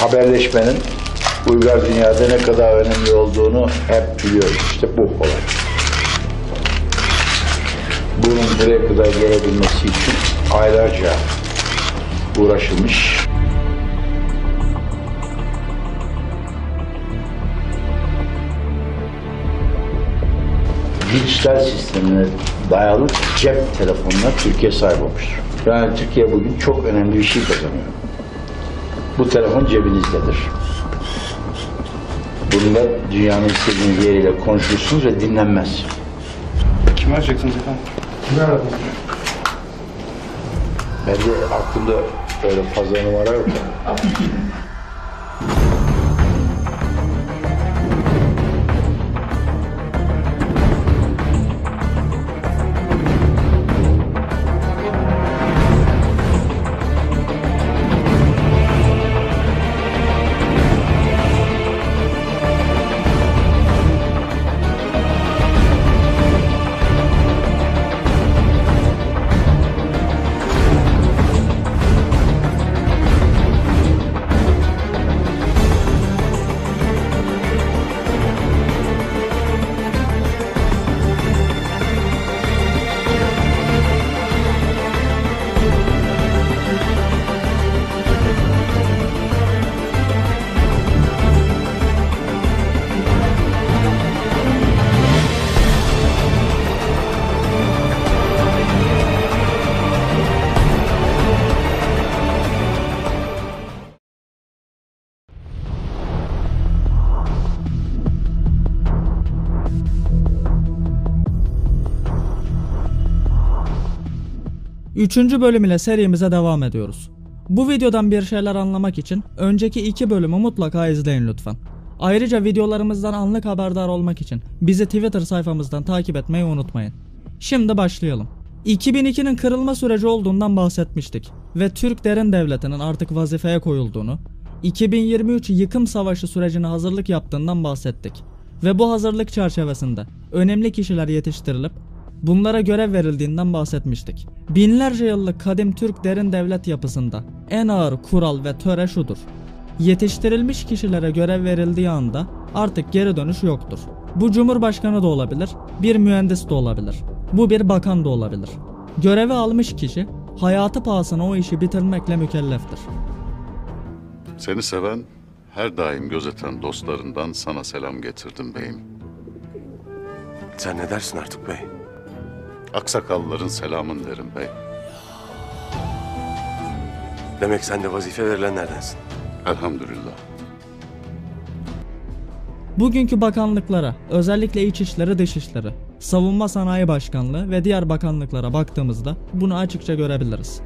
haberleşmenin uygar dünyada ne kadar önemli olduğunu hep biliyoruz. İşte bu olay. Bunun buraya kadar gelebilmesi için aylarca uğraşılmış. dijital sistemine dayalı cep telefonuna Türkiye sahip olmuştur. Yani Türkiye bugün çok önemli bir şey kazanıyor. Bu telefon cebinizdedir. Bunda dünyanın istediğiniz yeriyle konuşursunuz ve dinlenmez. Kimi arayacaksınız efendim? Ben de aklımda öyle fazla numara yok. Üçüncü bölüm ile serimize devam ediyoruz. Bu videodan bir şeyler anlamak için önceki iki bölümü mutlaka izleyin lütfen. Ayrıca videolarımızdan anlık haberdar olmak için bizi Twitter sayfamızdan takip etmeyi unutmayın. Şimdi başlayalım. 2002'nin kırılma süreci olduğundan bahsetmiştik ve Türk Derin Devleti'nin artık vazifeye koyulduğunu, 2023 yıkım savaşı sürecine hazırlık yaptığından bahsettik. Ve bu hazırlık çerçevesinde önemli kişiler yetiştirilip bunlara görev verildiğinden bahsetmiştik. Binlerce yıllık kadim Türk derin devlet yapısında en ağır kural ve töre şudur. Yetiştirilmiş kişilere görev verildiği anda artık geri dönüş yoktur. Bu cumhurbaşkanı da olabilir, bir mühendis de olabilir. Bu bir bakan da olabilir. Görevi almış kişi hayatı pahasına o işi bitirmekle mükelleftir. Seni seven, her daim gözeten dostlarından sana selam getirdim beyim. Sen ne dersin artık bey? Aksakallıların selamın derim bey. Demek sen de vazife verilenlerdensin. Elhamdülillah. Bugünkü bakanlıklara, özellikle İçişleri Dışişleri, Savunma Sanayi Başkanlığı ve diğer bakanlıklara baktığımızda bunu açıkça görebiliriz.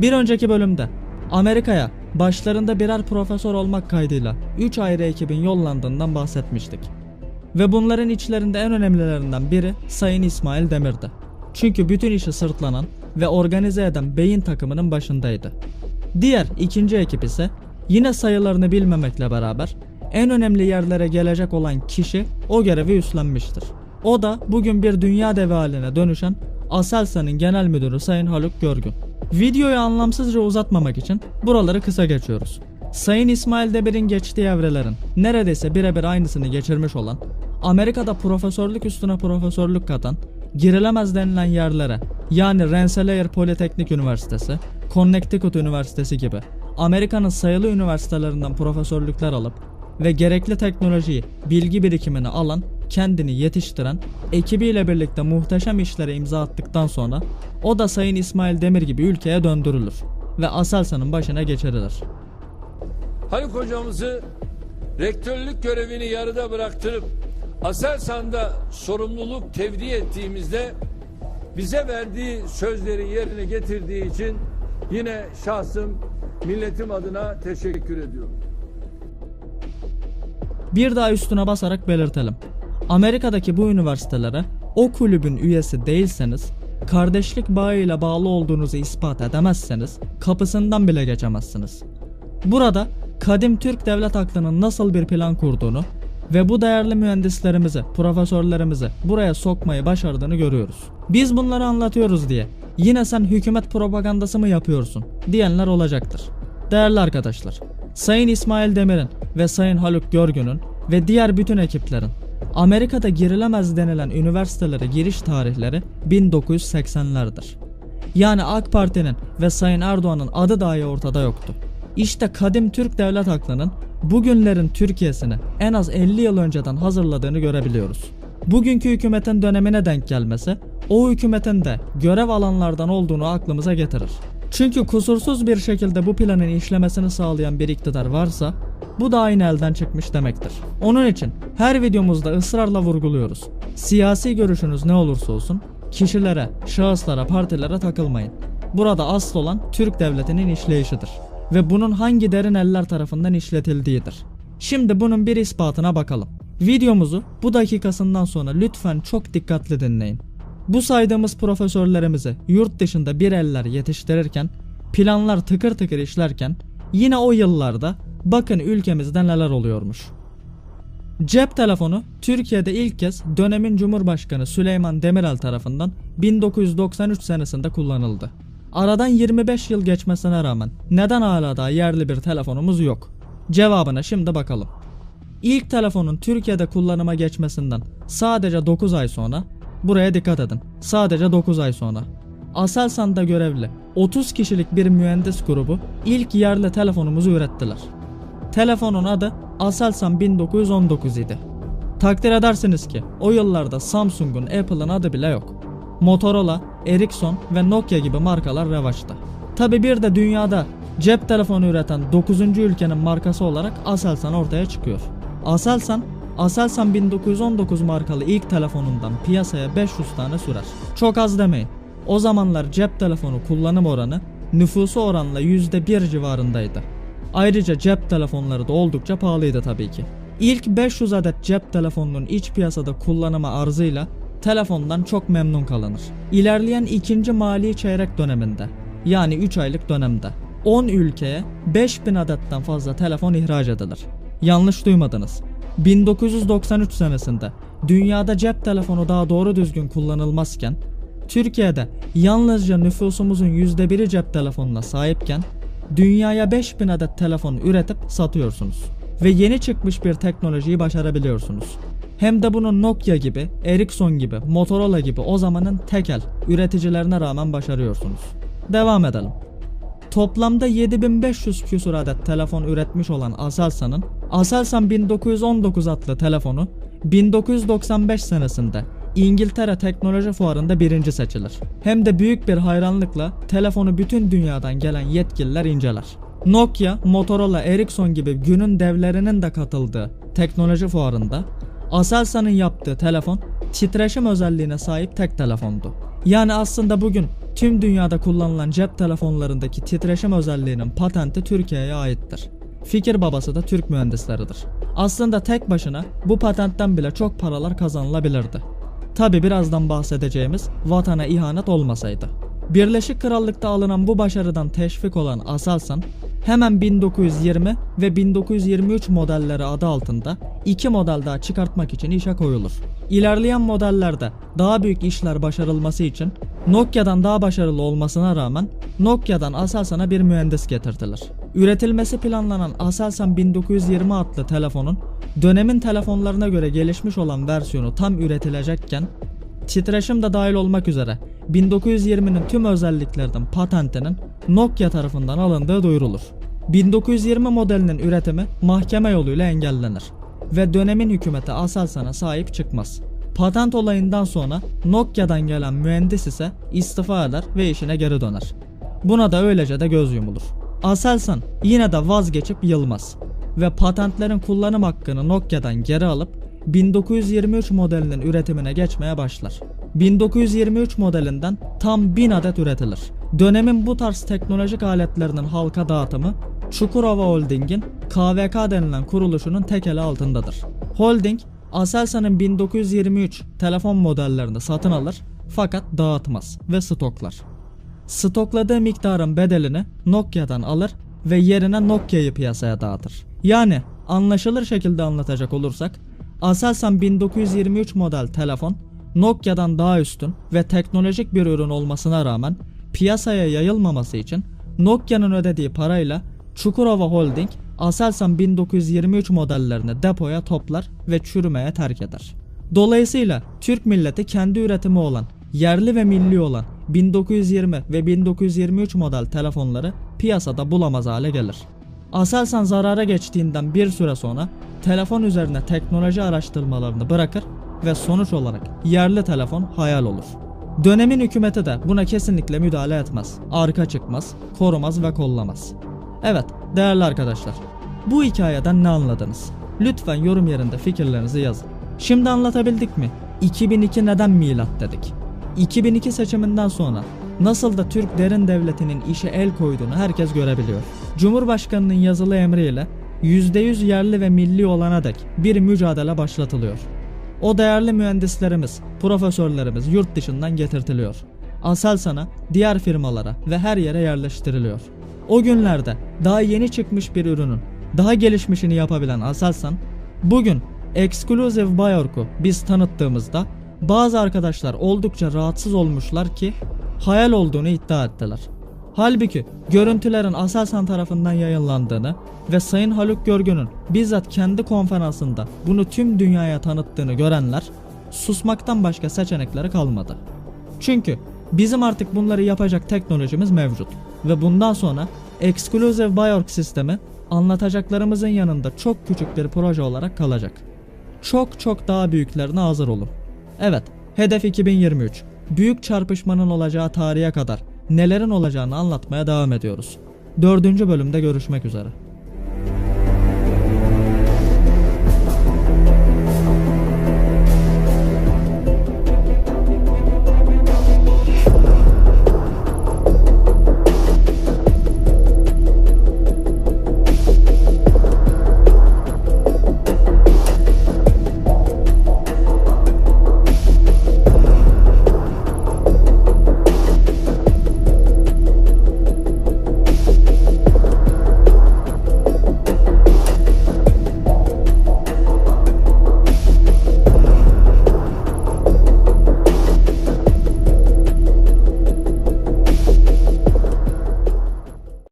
Bir önceki bölümde Amerika'ya başlarında birer profesör olmak kaydıyla 3 ayrı ekibin yollandığından bahsetmiştik. Ve bunların içlerinde en önemlilerinden biri Sayın İsmail Demir'di. Çünkü bütün işi sırtlanan ve organize eden beyin takımının başındaydı. Diğer ikinci ekip ise yine sayılarını bilmemekle beraber en önemli yerlere gelecek olan kişi o görevi üstlenmiştir. O da bugün bir dünya devi haline dönüşen Aselsan'ın genel müdürü Sayın Haluk Görgün. Videoyu anlamsızca uzatmamak için buraları kısa geçiyoruz. Sayın İsmail Demir'in geçtiği evrelerin neredeyse birebir aynısını geçirmiş olan, Amerika'da profesörlük üstüne profesörlük katan, girilemez denilen yerlere yani Rensselaer Politeknik Üniversitesi, Connecticut Üniversitesi gibi Amerika'nın sayılı üniversitelerinden profesörlükler alıp ve gerekli teknolojiyi, bilgi birikimini alan, kendini yetiştiren, ekibiyle birlikte muhteşem işlere imza attıktan sonra o da Sayın İsmail Demir gibi ülkeye döndürülür ve Aselsan'ın başına geçirilir. Haluk hocamızı rektörlük görevini yarıda bıraktırıp Aselsan'da sorumluluk tevdi ettiğimizde bize verdiği sözleri yerine getirdiği için yine şahsım milletim adına teşekkür ediyorum. Bir daha üstüne basarak belirtelim. Amerika'daki bu üniversitelere o kulübün üyesi değilseniz, kardeşlik bağıyla bağlı olduğunuzu ispat edemezseniz kapısından bile geçemezsiniz. Burada kadim Türk devlet aklının nasıl bir plan kurduğunu ve bu değerli mühendislerimizi, profesörlerimizi buraya sokmayı başardığını görüyoruz. Biz bunları anlatıyoruz diye yine sen hükümet propagandası mı yapıyorsun diyenler olacaktır. Değerli arkadaşlar, Sayın İsmail Demir'in ve Sayın Haluk Görgün'ün ve diğer bütün ekiplerin Amerika'da girilemez denilen üniversitelere giriş tarihleri 1980'lerdir. Yani AK Parti'nin ve Sayın Erdoğan'ın adı dahi ortada yoktu. İşte kadim Türk devlet aklının bugünlerin Türkiye'sini en az 50 yıl önceden hazırladığını görebiliyoruz. Bugünkü hükümetin dönemine denk gelmesi o hükümetin de görev alanlardan olduğunu aklımıza getirir. Çünkü kusursuz bir şekilde bu planın işlemesini sağlayan bir iktidar varsa bu da aynı elden çıkmış demektir. Onun için her videomuzda ısrarla vurguluyoruz. Siyasi görüşünüz ne olursa olsun kişilere, şahıslara, partilere takılmayın. Burada asıl olan Türk devletinin işleyişidir ve bunun hangi derin eller tarafından işletildiğidir. Şimdi bunun bir ispatına bakalım. Videomuzu bu dakikasından sonra lütfen çok dikkatli dinleyin. Bu saydığımız profesörlerimizi yurt dışında bir eller yetiştirirken, planlar tıkır tıkır işlerken yine o yıllarda bakın ülkemizde neler oluyormuş. Cep telefonu Türkiye'de ilk kez dönemin Cumhurbaşkanı Süleyman Demirel tarafından 1993 senesinde kullanıldı. Aradan 25 yıl geçmesine rağmen neden hala daha yerli bir telefonumuz yok? Cevabına şimdi bakalım. İlk telefonun Türkiye'de kullanıma geçmesinden sadece 9 ay sonra buraya dikkat edin. Sadece 9 ay sonra Aselsan'da görevli 30 kişilik bir mühendis grubu ilk yerli telefonumuzu ürettiler. Telefonun adı Aselsan 1919 idi. Takdir edersiniz ki o yıllarda Samsung'un Apple'ın adı bile yok. Motorola, Ericsson ve Nokia gibi markalar revaçta. Tabi bir de dünyada cep telefonu üreten 9. ülkenin markası olarak Aselsan ortaya çıkıyor. Aselsan, Aselsan 1919 markalı ilk telefonundan piyasaya 500 tane sürer. Çok az demeyin. O zamanlar cep telefonu kullanım oranı nüfusu oranla %1 civarındaydı. Ayrıca cep telefonları da oldukça pahalıydı tabii ki. İlk 500 adet cep telefonunun iç piyasada kullanıma arzıyla telefondan çok memnun kalınır. İlerleyen ikinci mali çeyrek döneminde yani 3 aylık dönemde 10 ülkeye 5000 adetten fazla telefon ihraç edilir. Yanlış duymadınız. 1993 senesinde dünyada cep telefonu daha doğru düzgün kullanılmazken Türkiye'de yalnızca nüfusumuzun %1'i cep telefonuna sahipken dünyaya 5000 adet telefon üretip satıyorsunuz. Ve yeni çıkmış bir teknolojiyi başarabiliyorsunuz. Hem de bunu Nokia gibi, Ericsson gibi, Motorola gibi o zamanın tekel üreticilerine rağmen başarıyorsunuz. Devam edelim. Toplamda 7500 küsur adet telefon üretmiş olan Aselsan'ın Aselsan 1919 adlı telefonu 1995 senesinde İngiltere Teknoloji Fuarı'nda birinci seçilir. Hem de büyük bir hayranlıkla telefonu bütün dünyadan gelen yetkililer inceler. Nokia, Motorola, Ericsson gibi günün devlerinin de katıldığı teknoloji fuarında Aselsan'ın yaptığı telefon titreşim özelliğine sahip tek telefondu. Yani aslında bugün tüm dünyada kullanılan cep telefonlarındaki titreşim özelliğinin patenti Türkiye'ye aittir. Fikir babası da Türk mühendisleridir. Aslında tek başına bu patentten bile çok paralar kazanılabilirdi. Tabi birazdan bahsedeceğimiz vatana ihanet olmasaydı. Birleşik Krallık'ta alınan bu başarıdan teşvik olan Aselsan hemen 1920 ve 1923 modelleri adı altında iki model daha çıkartmak için işe koyulur. İlerleyen modellerde daha büyük işler başarılması için Nokia'dan daha başarılı olmasına rağmen Nokia'dan Aselsan'a bir mühendis getirtilir. Üretilmesi planlanan Aselsan 1920 adlı telefonun dönemin telefonlarına göre gelişmiş olan versiyonu tam üretilecekken titreşim de dahil olmak üzere 1920'nin tüm özelliklerden patentinin Nokia tarafından alındığı duyurulur. 1920 modelinin üretimi mahkeme yoluyla engellenir ve dönemin hükümeti Aselsan'a sahip çıkmaz. Patent olayından sonra Nokia'dan gelen mühendis ise istifa eder ve işine geri döner. Buna da öylece de göz yumulur. Aselsan yine de vazgeçip yılmaz ve patentlerin kullanım hakkını Nokia'dan geri alıp 1923 modelinin üretimine geçmeye başlar. 1923 modelinden tam 1000 adet üretilir. Dönemin bu tarz teknolojik aletlerinin halka dağıtımı Çukurova Holding'in KVK denilen kuruluşunun tek eli altındadır. Holding, Aselsan'ın 1923 telefon modellerini satın alır fakat dağıtmaz ve stoklar. Stokladığı miktarın bedelini Nokia'dan alır ve yerine Nokia'yı piyasaya dağıtır. Yani anlaşılır şekilde anlatacak olursak Aselsan 1923 model telefon Nokia'dan daha üstün ve teknolojik bir ürün olmasına rağmen piyasaya yayılmaması için Nokia'nın ödediği parayla Çukurova Holding Aselsan 1923 modellerini depoya toplar ve çürümeye terk eder. Dolayısıyla Türk milleti kendi üretimi olan, yerli ve milli olan 1920 ve 1923 model telefonları piyasada bulamaz hale gelir. Aselsan zarara geçtiğinden bir süre sonra telefon üzerine teknoloji araştırmalarını bırakır ve sonuç olarak yerli telefon hayal olur. Dönemin hükümeti de buna kesinlikle müdahale etmez. Arka çıkmaz, korumaz ve kollamaz. Evet değerli arkadaşlar bu hikayeden ne anladınız? Lütfen yorum yerinde fikirlerinizi yazın. Şimdi anlatabildik mi? 2002 neden milat dedik? 2002 seçiminden sonra nasıl da Türk derin devletinin işe el koyduğunu herkes görebiliyor. Cumhurbaşkanının yazılı emriyle %100 yerli ve milli olana dek bir mücadele başlatılıyor. O değerli mühendislerimiz, profesörlerimiz yurt dışından getirtiliyor. Aselsan'a, diğer firmalara ve her yere yerleştiriliyor. O günlerde daha yeni çıkmış bir ürünün daha gelişmişini yapabilen Aselsan, bugün Exclusive Bayork'u biz tanıttığımızda bazı arkadaşlar oldukça rahatsız olmuşlar ki hayal olduğunu iddia ettiler. Halbuki görüntülerin Aselsan tarafından yayınlandığını ve Sayın Haluk Görgün'ün bizzat kendi konferansında bunu tüm dünyaya tanıttığını görenler susmaktan başka seçenekleri kalmadı. Çünkü bizim artık bunları yapacak teknolojimiz mevcut ve bundan sonra Exclusive Bayork sistemi anlatacaklarımızın yanında çok küçük bir proje olarak kalacak. Çok çok daha büyüklerine hazır olun. Evet, hedef 2023. Büyük çarpışmanın olacağı tarihe kadar nelerin olacağını anlatmaya devam ediyoruz. Dördüncü bölümde görüşmek üzere.